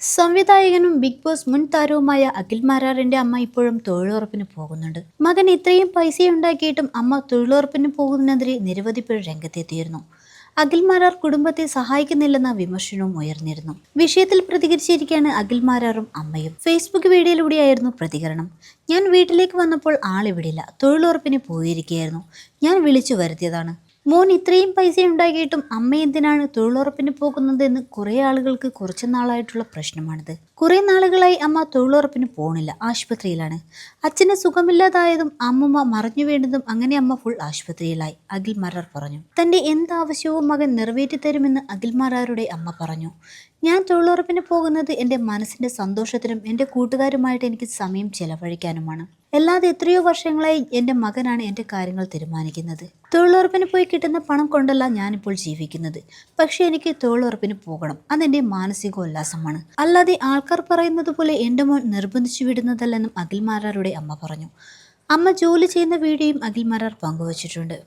സംവിധായകനും big boss മുൻ താരവുമായ അഖിൽ മാരാറിന്റെ അമ്മ ഇപ്പോഴും തൊഴിലുറപ്പിന് പോകുന്നുണ്ട്. മകൻ ഇത്രയും പൈസ ഉണ്ടാക്കിയിട്ടും അമ്മ തൊഴിലുറപ്പിന് പോകുന്നതിനെതിരെ നിരവധി പേർ രംഗത്തെത്തിയിരുന്നു. അഖിൽ മാരാർ കുടുംബത്തെ സഹായിക്കുന്നില്ലെന്ന വിമർശനവും ഉയർന്നിരുന്നു. വിഷയത്തിൽ പ്രതികരിച്ചിരിക്കുകയാണ് അഖിൽ മാരാറും അമ്മയും. ഫേസ്ബുക്ക് വീഡിയോയിലൂടെയായിരുന്നു പ്രതികരണം. ഞാൻ വീട്ടിലേക്ക് വന്നപ്പോൾ ആളിവിടില്ല. തൊഴിലുറപ്പിന് പോയിരിക്കുകയായിരുന്നു. ഞാൻ വിളിച്ചു വരുത്തിയതാണ്. മോൻ ഇത്രയും പൈസ ഉണ്ടാക്കിയിട്ടും അമ്മ എന്തിനാണ് തൊഴിലുറപ്പിന് പോകുന്നതെന്ന് കുറേ ആളുകൾക്ക് കുറച്ച് നാളായിട്ടുള്ള പ്രശ്നമാണിത്. കുറേ നാളുകളായി അമ്മ തൊഴിലുറപ്പിന് പോണില്ല ആശുപത്രിയിലാണ്. അച്ഛന് സുഖമില്ലാതായതും അമ്മമ്മ മറിഞ്ഞു വീണതും അങ്ങനെ അമ്മ ഫുൾ ആശുപത്രിയിലായി അഖിൽ മറാർ പറഞ്ഞു. തന്റെ എന്താവശ്യവും മകൻ നിറവേറ്റി തരുമെന്ന് അഖിൽ മറാറുടെ അമ്മ പറഞ്ഞു. ഞാൻ തൊഴിലുറപ്പിന് പോകുന്നത് എന്റെ മനസ്സിന്റെ സന്തോഷത്തിനും എന്റെ കൂട്ടുകാരുമായിട്ട് എനിക്ക് സമയം ചെലവഴിക്കാനുമാണ്. അല്ലാതെ എത്രയോ വർഷങ്ങളായി എന്റെ മകനാണ് എന്റെ കാര്യങ്ങൾ തീരുമാനിക്കുന്നത്. തൊഴിലുറപ്പിന് പോയി കിട്ടുന്ന പണം കൊണ്ടല്ല ഞാനിപ്പോൾ ജീവിക്കുന്നത്. പക്ഷേ എനിക്ക് തൊഴിലുറപ്പിന് പോകണം. അതെന്റെ മാനസിക ഉല്ലാസമാണ് അല്ലാതെ ആൾക്കാർ പറയുന്നത് പോലെ എന്റെ മോൻ നിർബന്ധിച്ചു വിടുന്നതല്ലെന്നും അഖിൽമാരാരുടെ അമ്മ പറഞ്ഞു. അമ്മ ജോലി ചെയ്യുന്ന വീഡിയോയും അഖിൽമാരാർ പങ്കുവച്ചിട്ടുണ്ട്.